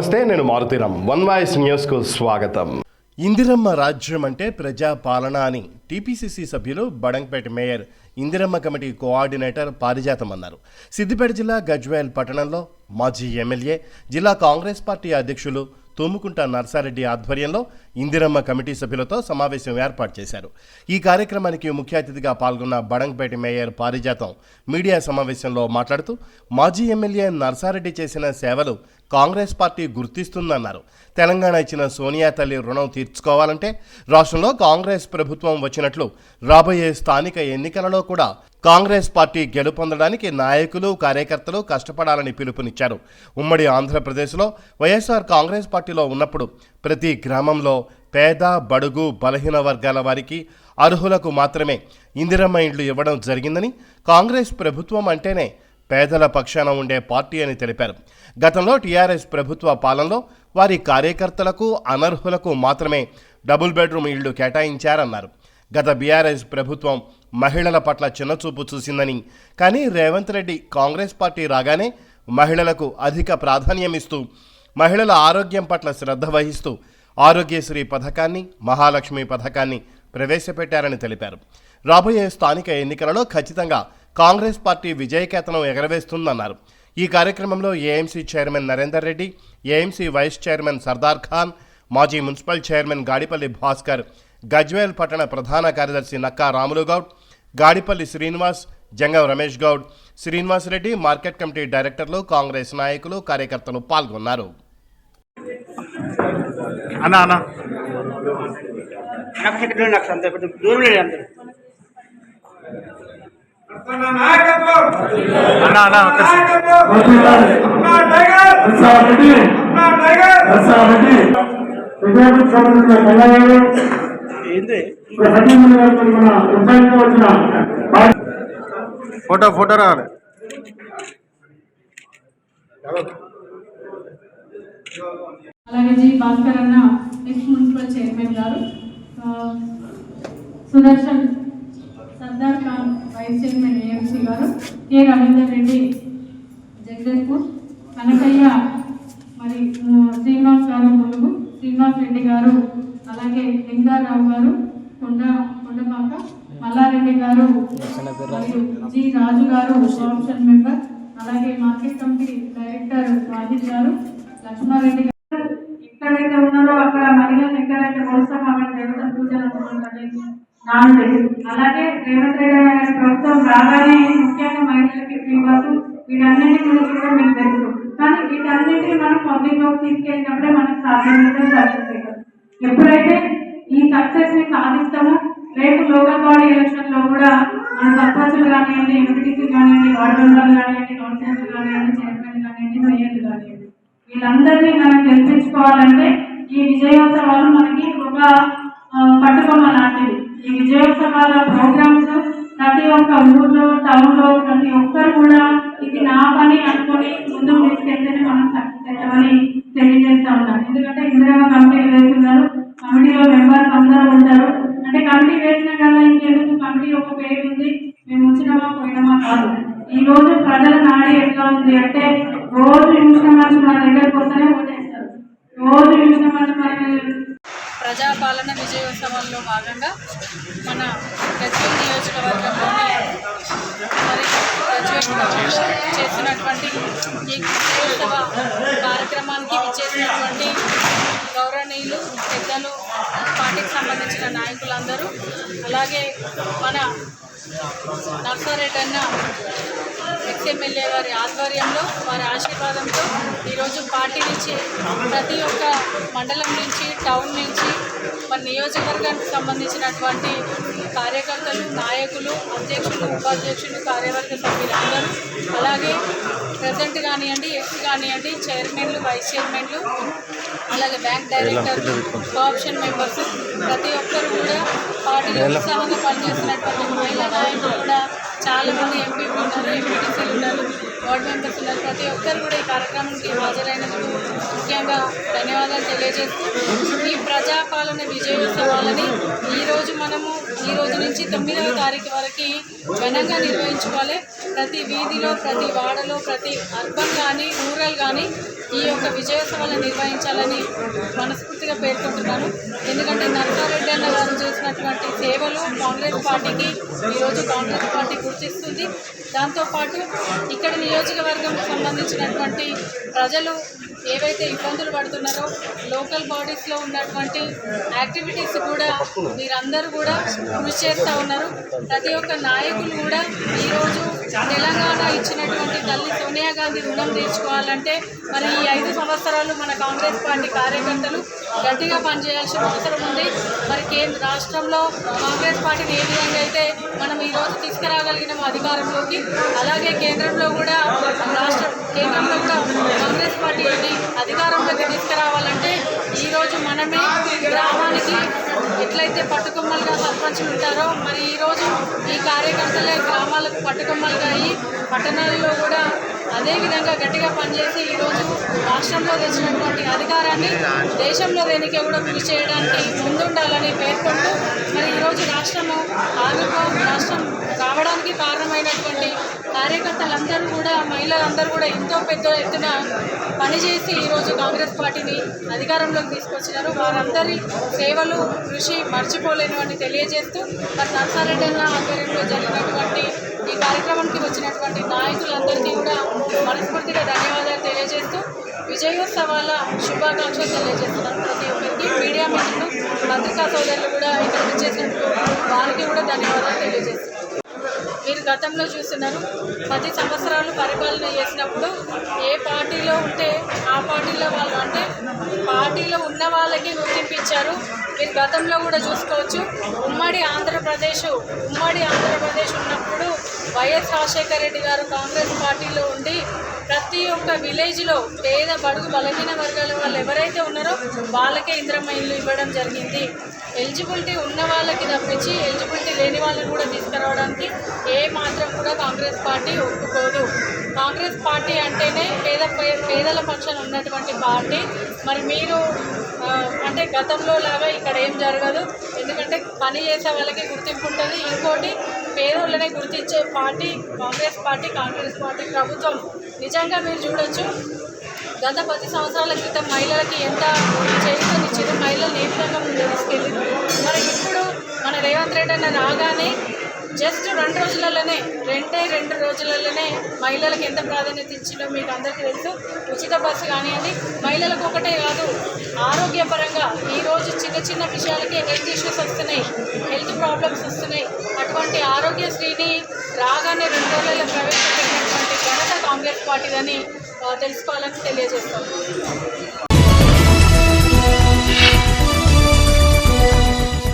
నమస్తే నేను Maruthi Ram. One voice న్యూస్కు స్వాగతం. ఇందిరమ్మ రాజ్యం అంటే ప్రజా పాలన అని టీపీసీసీ సభ్యులు Badangpet mayor Indiramma committee coordinator Parijatham అన్నారు సిద్దిపేట జిల్లా గజ్వేల్ పట్టణంలో మాజీ ఎమ్మెల్యే జిల్లా కాంగ్రెస్ పార్టీ అధ్యక్షులు తోముకుంట నర్సారెడ్డి ఆధ్వర్యంలో ఇందిరమ్మ కమిటీ సభ్యులతో సమావేశం ఏర్పాటు చేశారు. ఈ కార్యక్రమానికి ముఖ్య అతిథిగా పాల్గొన్న బడంగపేట మేయర్ పారిజాతం మీడియా సమావేశంలో మాట్లాడుతూ మాజీ ఎమ్మెల్యే నర్సారెడ్డి చేసిన సేవలు కాంగ్రెస్ పార్టీ గుర్తిస్తుందన్నారు. తెలంగాణ ఇచ్చిన సోనియా తల్లి రుణం తీర్చుకోవాలంటే రాష్ట్రంలో కాంగ్రెస్ ప్రభుత్వం వచ్చినట్లు రాబోయే స్థానిక ఎన్నికలలో కూడా కాంగ్రెస్ పార్టీ గెలుపొందడానికి నాయకులు కార్యకర్తలు కష్టపడాలని పిలుపునిచ్చారు. ఉమ్మడి ఆంధ్రప్రదేశ్లో వైఎస్ఆర్ కాంగ్రెస్ పార్టీలో ఉన్నప్పుడు ప్రతి గ్రామంలో పేద బడుగు బలహీన వర్గాల వారికి అర్హులకు మాత్రమే ఇందిరమ్మ ఇండ్లు ఇవ్వడం జరిగిందని కాంగ్రెస్ ప్రభుత్వం అంటేనే పేదల పక్షాన ఉండే పార్టీ అని తెలిపారు. గతంలో టీఆర్ఎస్ ప్రభుత్వ పాలనలో వారి కార్యకర్తలకు అనర్హులకు మాత్రమే డబుల్ బెడ్రూమ్ ఇళ్ళు కేటాయించారన్నారు. గత బీఆర్ఎస్ ప్రభుత్వం మహిళల పట్ల చిన్నచూపు చూసిందని. కానీ రేవంత్ రెడ్డి కాంగ్రెస్ పార్టీ రాగానే మహిళలకు అధిక ప్రాధాన్యమిస్తూ మహిళల ఆరోగ్యం పట్ల శ్రద్ధ వహిస్తూ ఆరోగ్యశ్రీ పథకాన్ని మహాలక్ష్మి పథకాన్ని ప్రవేశపెట్టారని తెలిపారు. రాబోయే స్థానిక ఎన్నికలలో ఖచ్చితంగా కాంగ్రెస్ పార్టీ విజయకేతనం ఎగరవేస్తుందన్నారు. ఈ కార్యక్రమంలో AMC chairman Narender Reddy AMC vice chairman Sardar Khan మాజీ మున్సిపల్ చైర్మన్ గాడిపల్లి భాస్కర్ గజ్వేల్ పట్టణ ప్రధాన కార్యదర్శి నక్కా రాములు గౌడ్ గాడిపల్లి శ్రీనివాస్ జంగం రమేష్ గౌడ్ శ్రీనివాస్ రెడ్డి మార్కెట్ కమిటీ డైరెక్టర్లు కాంగ్రెస్ నాయకులు కార్యకర్తలు పాల్గొన్నారు అన్న అన్న అన్న అన్న ఫోటో ఫోటో రావాలి. అలాగే జి భాస్కర్ అన్న ఎక్స్ మున్సిపల్ చైర్మన్ గారు. Sudarshan Sardar Khan vice chairman AMC గారు కె రవీందర్ రెడ్డి జగదేవ్పూర్ కనకయ్య మరి శ్రీనివాస్ గారు ములుగు శ్రీనివాస్ రెడ్డి గారు అలాగే లింగారావు గారు కొండ కొండపాక మల్లారెడ్డి గారు మరియు జి రాజు గారు ఆప్షన్ మెంబర్. అలాగే మార్కెట్ కమిటీ డైరెక్టర్ వాహిద్ గారు లక్ష్మారెడ్డి గారు. ఎక్కడైతే ఉన్నారో అక్కడ మహిళలు ఎక్కడైతే మోస్తామో అక్కడ దేవత పూజలు అందుకుంటుంది అలాగే రేవంత్ రెడ్డి గారి ప్రభుత్వం రాగానే ముఖ్యంగా మహిళలకి ఫ్రీ బస్సు వీటన్నిటి గురించి కూడా మీకు తెలుసు. కానీ వీటన్నిటిని మనం పబ్లిక్లోకి తీసుకెళ్ళినప్పుడే మనకు సాధ్యమైతే ఎప్పుడైతే ఈ సక్సెస్ని సాధిస్తాము. రేపు లోకల్ బాడీ ఎలక్షన్లో కూడా మన సర్పంచులు కానివ్వండి ఎంపీటీసీ కానివ్వండి వార్డు మెంబర్లు కానివ్వండి కౌన్సిలర్లు కానివ్వండి చైర్మన్ కానివ్వండి మేయర్లు కానివ్వండి వీళ్ళందరినీ మనం గెలిపించుకోవాలంటే ఈ విజయోత్సవాలు మనకి ఒక ఆ, పట్టుకొమ్మ లాంటివి. ఈ విజయోత్సవాల ప్రోగ్రామ్స్ ప్రతి ఒక్క ఊర్లో టౌన్లో ప్రతి ఒక్కరు కూడా ఇది నా పని అనుకొని ముందుకు తీసుకెళ్తేనే మనం సక్సెస్ అవుతామని తెలియజేస్తా ఉన్నాం ఎందుకంటే ఇందిరమ్మ చూసిన మన దగ్గరకు వస్తేనే ఓటేస్తారు రోజు చూసిన మనిషి ప్రజాపాలన విజయోత్సవంలో భాగంగా మన గజ్వేల్ నియోజకవర్గంలోని మరి చేసినటువంటి ఈ విజయోత్సవ కార్యక్రమానికి విచ్చేసినటువంటి గౌరవనీయులు పెద్దలు పార్టీకి సంబంధించిన నాయకులందరూ అలాగే మన నర్సారెడ్డి అన్న ఎక్స్ఎమ్మెల్యే గారి ఆధ్వర్యంలో వారి ఆశీర్వాదంతో ఈరోజు పార్టీ నుంచి ప్రతి ఒక్క మండలం నుంచి టౌన్ నుంచి మన నియోజకవర్గానికి సంబంధించినటువంటి కార్యకర్తలు నాయకులు అధ్యక్షులు ఉపాధ్యక్షులు కార్యవర్గ సభ్యులందరూ అలాగే ప్రెసిడెంట్ కానివ్వండి ఎక్స్ కానివ్వండి చైర్మన్లు వైస్ చైర్మన్లు అలాగే బ్యాంక్ డైరెక్టర్లు ఆప్షన్ మెంబర్స్ ప్రతి ఒక్కరు కూడా పార్టీలో ఉత్సాహంగా పనిచేస్తున్నటువంటి మహిళా నాయకులు కూడా చాలా మంది ఎంపీలు ఉన్నారు ఎంపీటీసీలు ఉన్నారు. వార్డు మెంబర్స్ ఉన్నారు. ప్రతి ఒక్కరు కూడా ఈ కార్యక్రమానికి హాజరైనందుకు ముఖ్యంగా ధన్యవాదాలు తెలియజేస్తూ ఈ ప్రజాపాలన విజయోత్సవాలని ఈరోజు మనము ఈ రోజు నుంచి తొమ్మిదవ తారీఖు వరకు ఘనంగా నిర్వహించుకోవాలి. ప్రతి వీధిలో ప్రతి వాడలో ప్రతి అర్బన్ కానీ రూరల్ కానీ ఈ యొక్క విజయోత్సవాలను నిర్వహించాలని మనస్ఫూర్తిగా పేర్కొంటున్నాను. ఎందుకంటే నరసారెడ్డి అన్న గారు చేసినటువంటి సేవలు కాంగ్రెస్ పార్టీకి ఈరోజు కాంగ్రెస్ పార్టీ గుర్తిస్తుంది. దాంతోపాటు ఇక్కడ నియోజకవర్గంకు సంబంధించినటువంటి ప్రజలు ఏవైతే ఇబ్బందులు పడుతున్నారో లోకల్ బాడీస్లో ఉన్నటువంటి యాక్టివిటీస్ కూడా మీరందరూ కూడా కృషి చేస్తూ ఉన్నారు. ప్రతి ఒక్క నాయకులు కూడా ఈరోజు తెలంగాణ ఇచ్చినటువంటి తల్లి సోనియా గాంధీ రుణం తీర్చుకోవాలంటే మరి ఈ ఐదు సంవత్సరాలు మన కాంగ్రెస్ పార్టీ కార్యకర్తలు గట్టిగా పనిచేయాల్సిన అవసరం ఉంది. మరి కేంద్ర రాష్ట్రంలో కాంగ్రెస్ పార్టీని ఏ విధంగా అయితే మనం ఈరోజు తీసుకురాగలిగినాము అధికారంలోకి అలాగే కేంద్రంలో కూడా రాష్ట్ర కేంద్రంలో కూడా కాంగ్రెస్ పార్టీని అధికారంలోకి తీసుకురావాలంటే ఈరోజు మనమే గ్రామానికి ఎట్లయితే పట్టుకొమ్మలుగా సర్పంచులు ఉంటారో మరి ఈరోజు ఈ కార్యకర్తలే గ్రామాలకు పట్టుకొమ్మలుగా అయ్యి పట్టణాల్లో కూడా అదేవిధంగా గట్టిగా పనిచేసి ఈరోజు రాష్ట్రంలో తెచ్చినటువంటి అధికారాన్ని దేశంలో దేనికే కూడా కృషి చేయడానికి ముందుండాలని పేర్కొంటూ మరి ఈరోజు రాష్ట్రము ఆవిర్భావం రాష్ట్రం రావడానికి కారణమైనటువంటి కార్యకర్తలందరూ కూడా మహిళలందరూ కూడా ఎంతో పెద్ద ఎత్తున పనిచేసి ఈరోజు కాంగ్రెస్ పార్టీని అధికారంలోకి తీసుకొచ్చినారు. వారందరి సేవలు కృషి మర్చిపోలేను అని తెలియజేస్తూ మరి నర్సారెడ్డి ఆధ్వర్యంలో జరిగినటువంటి ఈ కార్యక్రమానికి వచ్చినటువంటి నాయకులందరికీ కూడా మనస్ఫూర్తిగా ధన్యవాదాలు తెలియజేస్తూ విజయోత్సవాల శుభాకాంక్షలు తెలియజేస్తున్నాను ప్రతి ఒక్కరికి. మీడియా మిత్రులు పత్రికా సోదరులు కూడా ఇక్కడ వచ్చేసినట్టు వారికి కూడా ధన్యవాదాలు తెలియజేస్తున్నాను మీరు గతంలో చూస్తున్నారు పది సంవత్సరాలు పరిపాలన చేసినప్పుడు ఏ పార్టీలో ఉంటే ఆ పార్టీలో వాళ్ళు అంటే పార్టీలో ఉన్న వాళ్ళకి గుర్తింపు ఇచ్చారు మీరు గతంలో కూడా చూసుకోవచ్చు. ఉమ్మడి ఆంధ్రప్రదేశ్ ఉమ్మడి ఆంధ్రప్రదేశ్ ఉన్నప్పుడు వైఎస్ రాజశేఖర రెడ్డి గారు కాంగ్రెస్ పార్టీలో ఉండి ప్రతి ఒక్క విలేజ్లో పేద బడుగు బలహీన వర్గాల వాళ్ళు ఎవరైతే ఉన్నారో వాళ్ళకే ఇంద్రమ్మ ఇల్లు ఇవ్వడం జరిగింది. ఎలిజిబిలిటీ ఉన్న వాళ్ళకి తప్పించి ఎలిజిబిలిటీ లేని వాళ్ళని కూడా తీసుకురావడానికి ఏ మాత్రం కూడా కాంగ్రెస్ పార్టీ ఒప్పుకోదు. కాంగ్రెస్ పార్టీ అంటేనే పేద పేదల పక్షాన ఉన్నటువంటి పార్టీ. మరి మీరు అంటే గతంలో లాగా ఇక్కడ ఏం జరగదు. ఎందుకంటే పని చేసే వాళ్ళకి గుర్తింపు ఉంటుంది. ఇంకోటి పేదోళ్ళనే గుర్తించే party Congress party Congress party ప్రభుత్వం. నిజంగా మీరు చూడొచ్చు. గత పది సంవత్సరాల క్రితం మహిళలకి ఎంత చేయూతనిచ్చారు మహిళలు ఏ విధంగా తీసుకెళ్ళింది మరి ఇప్పుడు మన రేవంత్ రెడ్డి అన్న రాగానే జస్ట్ రెండు రోజులలోనే రెండే రెండు రోజులలోనే మహిళలకు ఎంత ప్రాధాన్యత ఇచ్చిందో మీకు అందరికీ తెలుసు. ఉచిత బస్సు కానివ్వండి మహిళలకు ఒకటే కాదు ఆరోగ్యపరంగా ఈరోజు చిన్న చిన్న విషయాలకి హెల్త్ ఇష్యూస్ వస్తున్నాయి హెల్త్ ప్రాబ్లమ్స్ వస్తున్నాయి. అటువంటి ఆరోగ్యశ్రీని రాగానే రెండు రోజులలో ప్రవేశపెట్టినటువంటి ఘనత కాంగ్రెస్ పార్టీదని అని తెలుసుకోవాలని తెలియజేస్తాం